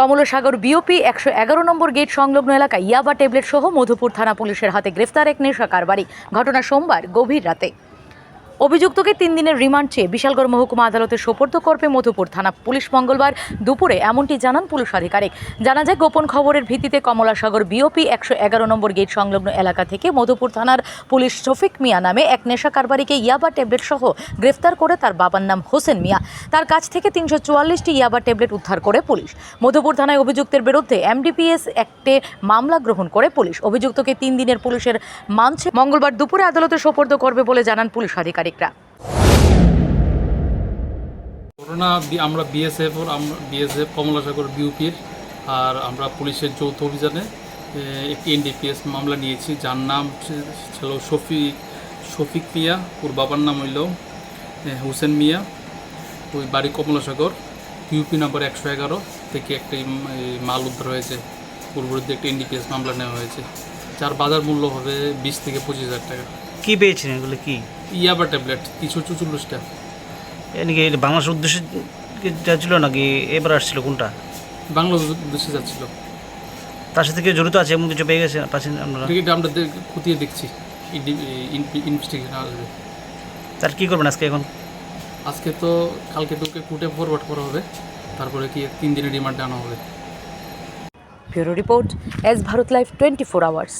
কমলসাগর BOP একশো এগারো নম্বর gate সংলগ্ন এলাকায় ইয়াবা ট্যাবলেট সহ মধুপুর থানা পুলিশের হাতে গ্রেফতার এক নেশা কারবারি ঘটনা সোমবার গভীর রাতে। অভিযুক্তকে তিন দিনের রিমান্ড চেয়ে বিশালগড় মহকুমা আদালতে সোপর্দ করবে মধুপুর থানা পুলিশ মঙ্গলবার দুপুরে, এমনটি জানান পুলিশ আধিকারিক। জানা যায়, গোপন খবরের ভিত্তিতে কমলাসাগর বিওপি একশো এগারো নম্বর গেট সংলগ্ন এলাকা থেকে মধুপুর থানার পুলিশ শফিক মিয়া নামে এক নেশা কারবারিকে ইয়াবা ট্যাবলেট সহ গ্রেফতার করে তার বাবার নাম হোসেন মিয়া। তার কাছ থেকে তিনশো চুয়াল্লিশটি ইয়াবা ট্যাবলেট উদ্ধার করে পুলিশ। মধুপুর থানায় অভিযুক্তের বিরুদ্ধে এমডিপিএস অ্যাক্টে মামলা গ্রহণ করে পুলিশ। অভিযুক্তকে তিন দিনের পুলিশের মানছে। মঙ্গলবার দুপুরে আদালতে সোপর্দ করবে বলে জানান পুলিশ ঘটনা বি- আমরা বিএসএফ আমরা বিএসএফ কমলাসাগর বিউপির আর আমরা পুলিশের যৌথ অভিযানে একটি এনডিপিএস মামলা নিয়েছি। যার নাম ছিল শফিক শফিক মিয়া ওর বাবার নাম হইল হুসেন মিয়া। ওই বাড়ি কমলাসাগর ইউপি নম্বর একশো এগারো থেকে একটি মাল উদ্ধার হয়েছে। ওর বিরুদ্ধে একটি এনডিপিএস মামলা নেওয়া হয়েছে। যার বাজার মূল্য হবে বিশ থেকে পঁচিশ হাজার টাকা। কী পেয়েছেন এগুলো কি? ইয়াবা ট্যাবলেট তিনশো চুচল্লিশটা এদিকে বাংলাদেশের উদ্দেশ্যে যাচ্ছিল নাকি এবার আসছিল কোনটা? বাংলাদেশ দেশে যাচ্ছিল। তার সাথে কেউ জড়িত আছে এমন কিছু পেয়ে গেছে পাচ্ছেন আপনারা? এটা আমরা খতিয়ে দেখছি। ইনভেস্টিগেশন আসবে তার কি করবেন আজকে এখন? আজকে তো কালকে তোকে কোর্টে ফরওয়ার্ড করা হবে। তারপরে কি তিন দিনের রিমান্ডে আনা হবে। Bureau report S Bharat live twenty four hours.